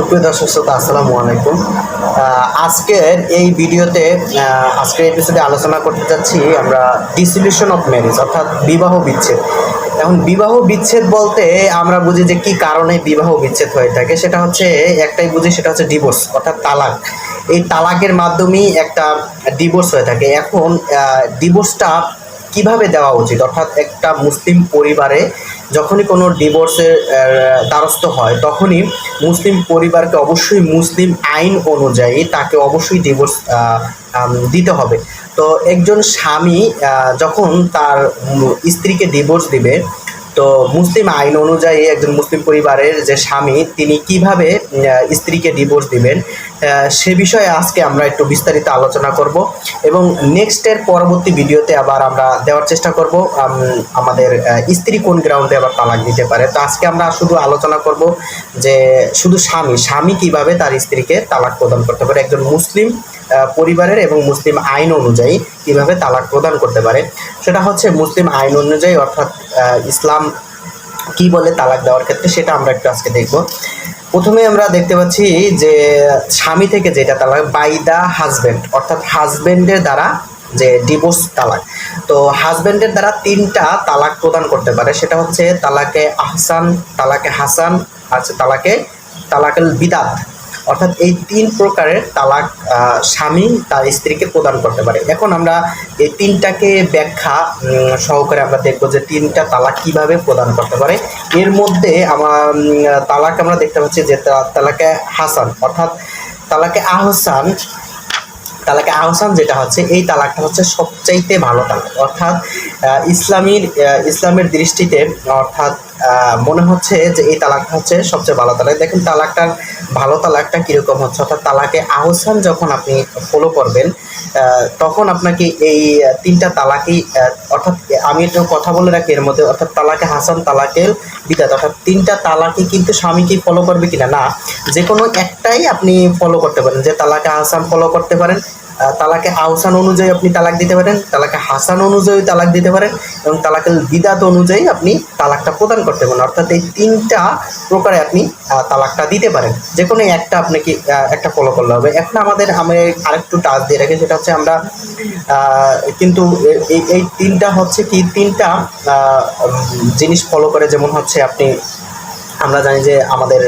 সুপ্রিয় দর্শক শ্রোতা, আসসালামু আলাইকুম। আজকের এই ভিডিওতে আজকের এপিসোডে আলোচনা করতে যাচ্ছি আমরা ডিসলিউশন অফ ম্যারেজ অর্থাৎ বিবাহ বিচ্ছেদ। এখন বিবাহ বিচ্ছেদ বলতে আমরা বুঝি যে কি কারণে বিবাহ বিচ্ছেদ হয়ে থাকে, সেটা হচ্ছে একটাই বুঝি, সেটা হচ্ছে ডিভোর্স অর্থাৎ তালাক। এই তালাকের মাধ্যমেই একটা ডিভোর্স হয়ে থাকে। এখন ডিভোর্সটা কীভাবে দেওয়া উচিত? অর্থাৎ একটা মুসলিম পরিবারে যখনই কোনো ডিভোর্সের দ্বারস্থ হয়, তখনই মুসলিম পরিবারকে অবশ্যই মুসলিম আইন অনুযায়ী তাকে অবশ্যই ডিভোর্স দিতে হবে। তো একজন স্বামী যখন তার স্ত্রীকে ডিভোর্স দিবে তো মুসলিম আইন অনুযায়ী একজন মুসলিম পরিবারের যে স্বামী, তিনি কীভাবে স্ত্রীকে ডিভোর্স দিবেন সে বিষয়ে আজকে আমরা একটু বিস্তারিত আলোচনা করব এবং নেক্সটের পরবর্তী ভিডিওতে আবার আমরা দেওয়ার চেষ্টা করব আমাদের স্ত্রী কোন গ্রাউন্ডে আবার তালাক দিতে পারে। তো আজকে আমরা শুধু আলোচনা করব যে শুধু স্বামী স্বামী কীভাবে তার স্ত্রীকে তালাক প্রদান করতে পারে? একজন মুসলিম পরিবারের এবং মুসলিম আইন অনুযায়ী কীভাবে তালাক প্রদান করতে পারে। সেটা হচ্ছে মুসলিম আইন অনুযায়ী অর্থাৎ ইসলাম কি বলে তালাক দেওয়ার ক্ষেত্রে সেটা আমরা একটু আজকে দেখব। প্রথমে আমরা দেখতে পাচ্ছি যে স্বামী থেকে যেটা তালাক, বাই দা হাজব্যান্ড, অর্থাৎ হাজব্যান্ডের দ্বারা যে ডিভোর্স তালাক। তো হাজব্যান্ডের দ্বারা তিনটা তালাক প্রদান করতে পারে। সেটা হচ্ছে তালাকে আহসান, তালাকে হাসান, আর তালাকে, তালাকেল বিদাত। অর্থাৎ এই তিন প্রকারের তালাক স্বামী তার স্ত্রীকে প্রদান করতে পারে। এখন আমরা এই তিনটাকে ব্যাখ্যা সহকারে আমরা দেখব যে তিনটা তালাক কীভাবে প্রদান করতে পারে। এর মধ্যে আমার তালাক আমরা দেখতে পাচ্ছি যে তালাকে হাসান, অর্থাৎ তালাকে আহসান তালাকে আহসান যেটা হচ্ছে, এই তালাকটা হচ্ছে সবচাইতে ভালো তালাক। অর্থাৎ ইসলামীর ইসলামের দৃষ্টিতে, অর্থাৎ মনে হচ্ছে যে এই তালাকটা হচ্ছে সবচেয়ে ভালো তালাক। দেখেন তালাকটার ভালো তালাকটা কীরকম হচ্ছে? অর্থাৎ তালাকে আহসান যখন আপনি ফলো করবেন তখন আপনাকে এই তিনটা তালাকই অর্থাৎ আমি একটু কথা বলে রাখি এর মধ্যে, অর্থাৎ তালাকে হাসান তালাকের বিদাত। অর্থাৎ তিনটা তালাকই কিন্তু স্বামী কি ফলো করবে কিনা? না যে কোনো একটাই আপনি ফলো করতে পারেন। যে তালাকে হাসান ফলো করতে পারেন তালাকে আহসান অনুযায়ী আপনি তালাক দিতে পারেন, তালাকে হাসান অনুযায়ী তালাক দিতে পারেন এবং তালাকের বিদাত অনুযায়ী আপনি তালাকটা প্রদান করতে পারেন। অর্থাৎ এই তিনটা প্রকারে আপনি তালাকটা দিতে পারেন। যে কোনো একটা আপনাকে একটা ফলো করলে হবে। এখন আমাদের আমি আরেকটু টাচ দিয়ে রাখি, সেটা হচ্ছে আমরা কিন্তু এই এই তিনটা হচ্ছে কি, তিনটা জিনিস ফলো করে। যেমন হচ্ছে আপনি, আমরা জানি যে আমাদের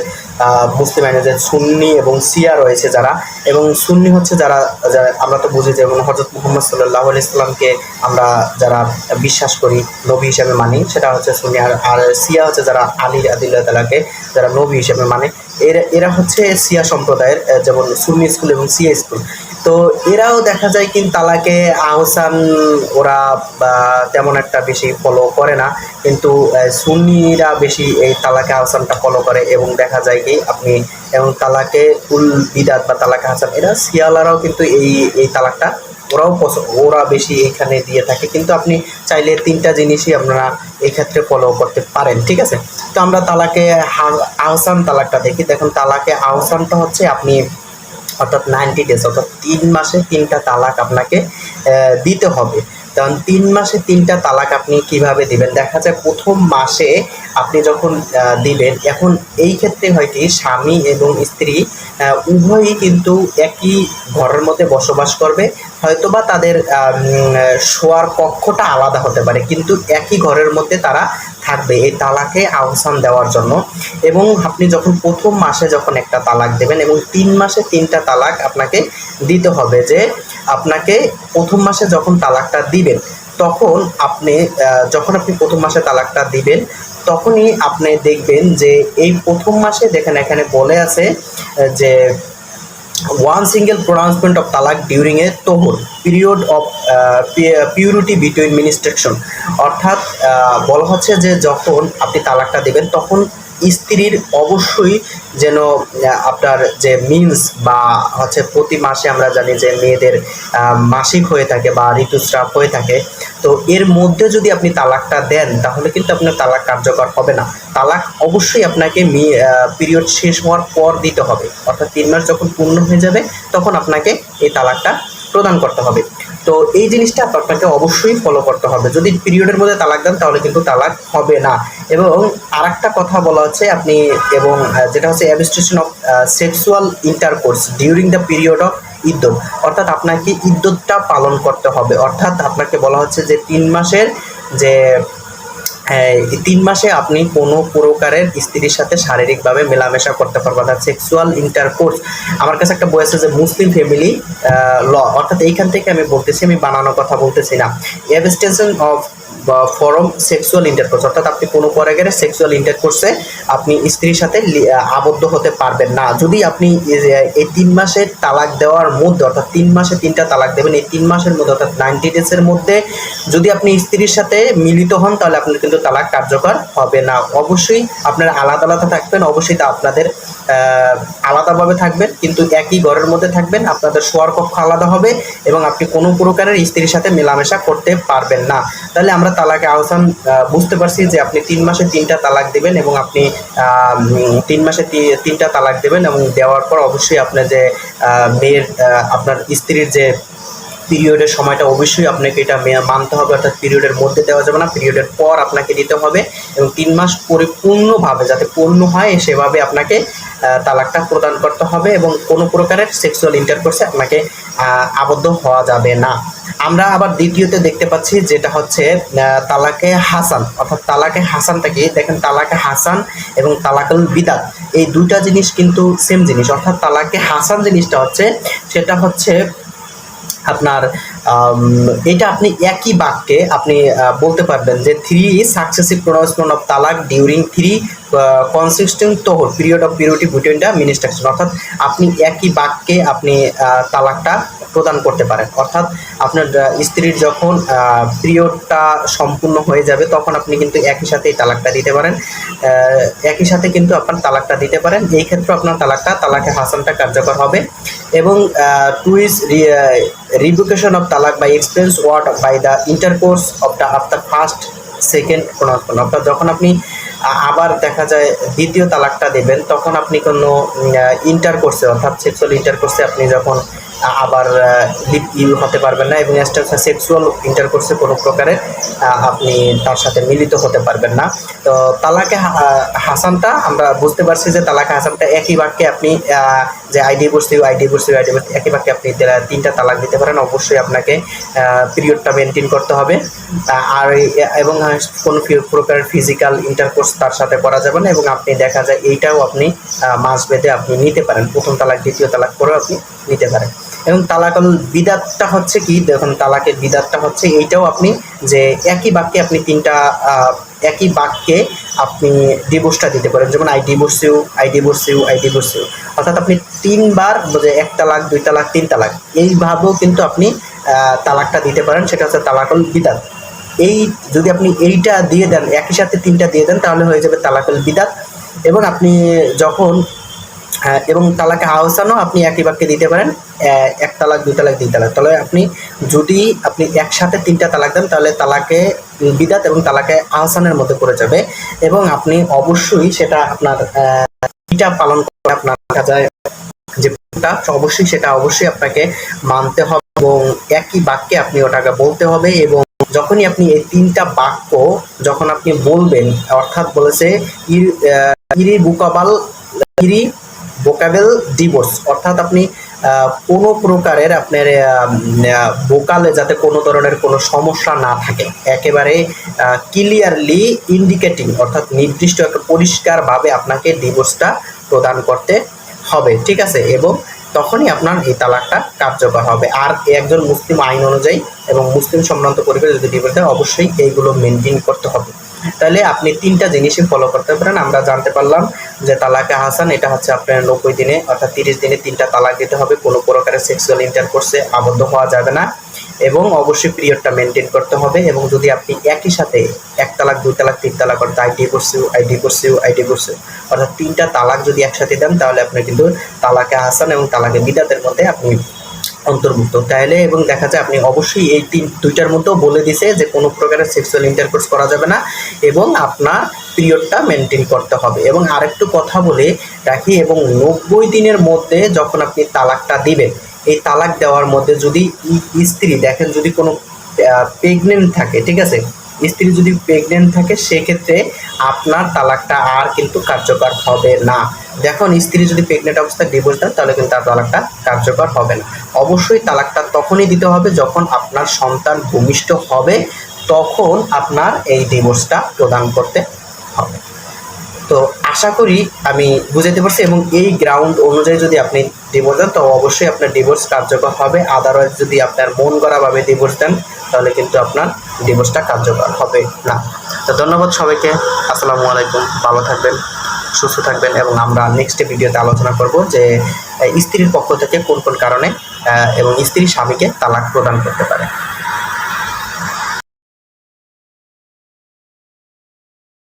মুসলিম আইনে যে সুন্নি এবং সিয়া রয়েছে যারা, এবং সুন্নি হচ্ছে যারা আমরা তো বুঝি যেমন হজরত মোহাম্মদ সাল্লাহ ইসলামকে আমরা যারা বিশ্বাস করি, নবী হিসাবে মানি, সেটা হচ্ছে সুন্নি আর আর সিয়া হচ্ছে যারা আলী আদিল্লাহ তালাকে যারা নবী হিসাবে মানে এরা এরা হচ্ছে সিয়া সম্প্রদায়ের যেমন সুন্নি স্কুল এবং সিয়া স্কুল। তো এরাও দেখা যায় কিন্তু তালাকে আহসান ওরা তেমন একটা বেশি ফলো করে না। কিন্তু সুন্নিরা বেশি এই তালাকে আহসানটা ফলো করে এবং দেখা যায় কি আপনি, এবং তালাকে উল বিদাত বা তালাকে হাসান এরা শিয়ালারাও কিন্তু এই এই তালাকটা ওরাও ওরা বেশি এইখানে দিয়ে থাকে। কিন্তু আপনি চাইলে তিনটা জিনিসই আপনারা এই ক্ষেত্রে ফলো করতে পারেন, ঠিক আছে? তো আমরা তালাকে আহসান তালাকটা দেখি। দেখুন, তালাকে আহসানটা হচ্ছে আপনি অর্থাৎ নাইনটি ডেজ অর্থাৎ তিন মাসে তিনটা তালাক আপনাকে দিতে হবে। কারণ তিন মাসে তিনটা তালাক আপনি কীভাবে দিবেন? দেখা যায় প্রথম মাসে আপনি যখন দিবেন, এখন এই ক্ষেত্রে হয় কি, স্বামী এবং স্ত্রী উভয়ই কিন্তু একই ঘরের মধ্যে বসবাস করবে। হয়তোবা তাদের শোয়ার কক্ষটা আলাদা হতে পারে, কিন্তু একই ঘরের মধ্যে তারা থাকবে এই তালাকে আহসান দেওয়ার জন্য। এবং আপনি যখন প্রথম মাসে যখন একটা তালাক দেবেন, এবং তিন মাসে তিনটা তালাক আপনাকে দিতে হবে যে আপনাকে প্রথম মাসে যখন তালাকটা দিবেন তখন আপনি যখন আপনি প্রথম মাসে তালাকটা দিবেন তখনই আপনি দেখবেন যে এই প্রথম মাসে দেখেন এখানে বলে আছে যে ওয়ান সিঙ্গেল pronouncement অফ তালাক tohur period of uh, pu- purity between ministration. অর্থাৎ বলা হচ্ছে যে যখন আপনি তালাকটা দেবেন তখন স্ত্রীর অবশ্যই যেন আপনার যে মিন্স বা হচ্ছে প্রতি মাসে আমরা জানি যে মেয়েদের মাসিক হয়ে থাকে বা ঋতুস্রাব হয়ে থাকে, তো এর মধ্যে যদি আপনি তালাকটা দেন, তাহলে কিন্তু আপনার তালাক কার্যকর হবে না। তালাক অবশ্যই আপনাকে পিরিয়ড শেষ হওয়ার পর দিতে হবে। অর্থাৎ তিন মাস যখন পূর্ণ হয়ে যাবে, তখন আপনাকে এই তালাকটা প্রদান করতে হবে। তো এই জিনিসটা আপনাকে অবশ্যই ফলো করতে হবে। যদি পিরিয়ডের মধ্যে তালাক দেন, তাহলে কিন্তু তালাক হবে না। এবং আর কথা বলা হচ্ছে, আপনি এবং যেটা হচ্ছে administration of sexual intercourse during the period of ইদ্যত অর্থাৎ আপনাকে ইদ্যতটা পালন করতে হবে। অর্থাৎ আপনাকে বলা হচ্ছে যে তিন মাসের যে তিন মাসে আপনি কোনো প্রকারের স্ত্রীর সাথে শারীরিকভাবে মেলামেশা করতে পারবেন অর্থাৎ সেক্সুয়াল ইন্টারকোর্স আমার কাছে একটা বই আছে যে মুসলিম ফ্যামিলি ল অর্থাৎ এইখান থেকে আমি বলতেছি, আমি বানানোর কথা বলতেছি না। Abstention of from sexual intercourse অর্থাৎ আপনি কোনো প্রকারের সেক্সুয়াল ইন্টারকোর্সে আপনি স্ত্রীর সাথে আবদ্ধ হতে পারবেন না। যদি আপনি এই- এই তিন মাসের তালাক দেওয়ার মধ্যে, অর্থাৎ তিন মাসে তিনটা তালাক দেবেন, এই তিন মাসের মধ্যে, অর্থাৎ নাইনটি ডেজের মধ্যে, যদি আপনি স্ত্রীর সাথে মিলিত হন, তাহলে আপনার কিন্তু তালাক কার্যকর হবে না। অবশ্যই আপনারা আলাদা আলাদা থাকবেন, অবশ্যই তা আপনাদের আলাদাভাবে থাকবেন, কিন্তু একই ঘরের মধ্যে থাকবেন, আপনাদের শোয়ার কক্ষ আলাদা হবে এবং আপনি কোনো প্রকারের স্ত্রীর সাথে মেলামেশা করতে পারবেন না। তাহলে আমরা তালাকে আহসান আহ, বুঝতে পারছি যে আপনি তিন মাসে তিনটা তালাক দেবেন এবং আপনি তিন মাসে তিনটা তালাক দেবেন এবং দেওয়ার পর অবশ্যই আপনার যে মেয়ের আপনার স্ত্রীর যে পিরিয়ডের সময়টা অবশ্যই আপনাকে এটা মানতে হবে অর্থাৎ পিরিয়ডের মধ্যে দেওয়া যাবে না পিরিয়ডের পর আপনাকে দিতে হবে এবং তিন মাস পরিপূর্ণভাবে যাতে পূর্ণ হয় সেভাবে আপনাকে তালাকটা প্রদান করতে হবে এবং কোনো প্রকারের সেক্সুয়াল ইন্টারকোর্সে আপনাকে আবদ্ধ হওয়া যাবে না। আমরা আবার দ্বিতীয়তে দেখতে পাচ্ছি যেটা হচ্ছে তালাকে হাসান, অর্থাৎ তালাকে হাসানটা কি? দেখেন, তালাকে হাসান এবং তালাকুল বিদাত, এই দুইটা জিনিস কিন্তু সেম জিনিস। অর্থাৎ তালাকে হাসান জিনিসটা হচ্ছে, সেটা হচ্ছে আপনার এটা আপনি একই বাক্যে আপনি বলতে পারবেন যে থ্রি সাকসেসিভ প্রোনাউন্সমেন্ট অফ তালাক during three consistent তোহর period of period between the menstruation অর্থাৎ আপনি একই বাক্যে আপনি তালাকটা প্রদান করতে পারেন। অর্থাৎ আপনার স্ত্রীর যখন পিরিয়ডটা সম্পূর্ণ হয়ে যাবে, তখন আপনি কিন্তু একই সাথে এই তালাকটা দিতে পারেন। একই সাথে কিন্তু আপনার তালাকটা দিতে পারেন। এই ক্ষেত্রে আপনার তালাকটা, তালাকে হাসানটা কার্যকর হবে। এবং টু ইজ রিভোকেশন অফ তালাক by experience word by the intercourse of the the first, second pronouncement অর্থাৎ যখন আপনি আবার দেখা যায় দ্বিতীয় তালাকটা দেবেন, তখন আপনি কোনো ইন্টার ইন্টারকোর্সে, অর্থাৎ সেক্সুয়াল ইন্টার ইন্টারকোর্সে আপনি যখন আবার লিপ ইউ হতে পারবেন না এবং সেক্সুয়াল ইন্টারকোর্সে কোনো প্রকারের আপনি তার সাথে মিলিত হতে পারবেন না। তো তালাকে হাসানটা, আমরা বুঝতে পারছি যে তালাকে হাসানটা একই বাক্যে আপনি যে আইডি বসিউ আইডি বসিউ আইডি বসতে একই বাক্যে আপনি তিনটা তালাক দিতে পারেন। অবশ্যই আপনাকে পিরিয়ডটা মেনটেন করতে হবে। আর এবং কোনো প্রকারের ফিজিক্যাল ইন্টারকোর্স তার সাথে করা যাবে না এবং আপনি দেখা যায় এইটাও আপনি মাস বেঁধে আপনি নিতে পারেন। প্রথম তালাক, দ্বিতীয় তালাক করেও আপনি নিতে পারেন। এবং তালাকুল বিদাতটা হচ্ছে কি? দেখুন, তালাকের বিদাতটা হচ্ছে এইটাও আপনি যে একই বাক্যে আপনি তিনটা একই বাক্যে আপনি ডিভোর্সটা দিতে পারেন। যেমন I divorce you I divorce you I divorce you অর্থাৎ আপনি তিনবার যে এক তালাক, দুই তালাক, তিন তালাক, এইভাবেও কিন্তু আপনি তালাকটা দিতে পারেন। সেটা হচ্ছে তালাকুল বিদাত। এই যদি আপনি এইটা দিয়ে দেন, একই সাথে তিনটা দিয়ে দেন, তাহলে হয়ে যাবে তালাকুল বিদাত। এবং আপনি যখন এবং তালাকে আহসানও আপনি একই বাক্যে দিতে পারেন। এক তালাক, দুই তালাক, তিন তালাক। তাহলে আপনি যদি আপনি একসাথে তিনটা তালাক দেন, তাহলে তালাকে বিদাত এবং তালাকে আহসানের মধ্যে পড়ে যাবে। এবং আপনি অবশ্যই সেটা আপনার এটা পালন করে আপনার দেখা যায় যে অবশ্যই সেটা অবশ্যই আপনাকে মানতে হবে এবং একই বাক্যে আপনি ওটাকে বলতে হবে এবং যখনই আপনি এই তিনটা বাক্য যখন আপনি বলবেন, অর্থাৎ বলেছে ইরি বুকাবাল, ইরি ভোকাবেল ডিভোর্স অর্থাৎ আপনি কোনো প্রকারের আপনার ভোকালে যাতে কোনো ধরনের কোনো সমস্যা না থাকে, একেবারে ক্লিয়ারলি ইন্ডিকেটিং অর্থাৎ নির্দিষ্ট একটা পরিষ্কারভাবে আপনাকে ডিভোর্সটা প্রদান করতে হবে, ঠিক আছে? এবং তখনই আপনার এই তালাকটা কার্যকর হবে। আর একজন মুসলিম আইন অনুযায়ী এবং মুসলিম সম্ভ্রান্ত পরিবারে যদি ডিভোর্স অবশ্যই এইগুলো মেনটেন করতে হবে। তাহলে আপনি তিনটা জিনিসই ফলো করতে পারেন। আমরা জানতে পারলাম যে তালাকে হাসান, এটা হচ্ছে আপনার নব্বই দিনে, অর্থাৎ তিরিশ দিনে তিনটা তালাক দিতে হবে। কোনো প্রকারের সেক্সুয়াল ইন্টার ইন্টারকোর্সে আবদ্ধ হওয়া যাবে না এবং অবশ্যই পিরিয়ডটা মেনটেন করতে হবে এবং যদি আপনি একই সাথে এক তালাক, দুই তালাক, তিন তালাক, অর্থাৎ I divorce you I divorce you I divorce you অর্থাৎ তিনটা তালাক যদি একসাথে দেন, তাহলে আপনি কিন্তু তালাকে হাসান এবং তালাকে বিদাতের মধ্যে আপনি অন্তর্ভুক্ত। তাইলে এবং দেখা যায় আপনি অবশ্যই এই তিন, দুইটার মধ্যেও বলে দিছে যে কোনো প্রকারের সেক্সুয়াল ইন্টারকোর্স করা যাবে না এবং আপনার পিরিয়ডটা মেনটেন করতে হবে। এবং আরেকটু কথা বলে রাখি, এবং নব্বই দিনের মধ্যে যখন আপনি তালাকটা দিবেন, এই তালাক দেওয়ার মধ্যে যদি স্ত্রী, দেখেন যদি কোনো প্রেগনেন্ট থাকে, ঠিক আছে? স্ত্রী যদি প্রেগনেন্ট থাকে, সেক্ষেত্রে আপনার তালাকটা আর কিন্তু কার্যকর হবে না। দেখুন স্ত্রী যদি প্রেগনেন্ট অবস্থায় ডিভোর্স দেন তাহলে কিন্তু আর তালাকটা কার্যকর হবে না। অবশ্যই তালাকটা তখনই দিতে হবে যখন আপনার সন্তান ভূমিষ্ঠ হবে, তখন আপনার এই ডিভোর্সটা প্রদান করতে হবে। তো আশা করি আমি বুঝাতে পারছি এবং এই গ্রাউন্ড অনুযায়ী যদি আপনি ডিভোর্স দেন, তো অবশ্যই আপনার ডিভোর্স কার্যকর হবে। আদারওয়াইজ যদি আপনার মন গড়াভাবে ডিভোর্স দেন, তাহলে কিন্তু আপনার ডিভোর্সটা কার্যকর হবে না। তো ধন্যবাদ সবাইকে। আসসালামু আলাইকুম। ভালো থাকবেন। সুস্থ থাকবেন এবং আমরা নেক্সট ভিডিওতে আলোচনা করব যে স্ত্রীর পক্ষ থেকে কোন কোন কারণে এবং স্ত্রী স্বামীকে তালাক প্রদান করতে পারে।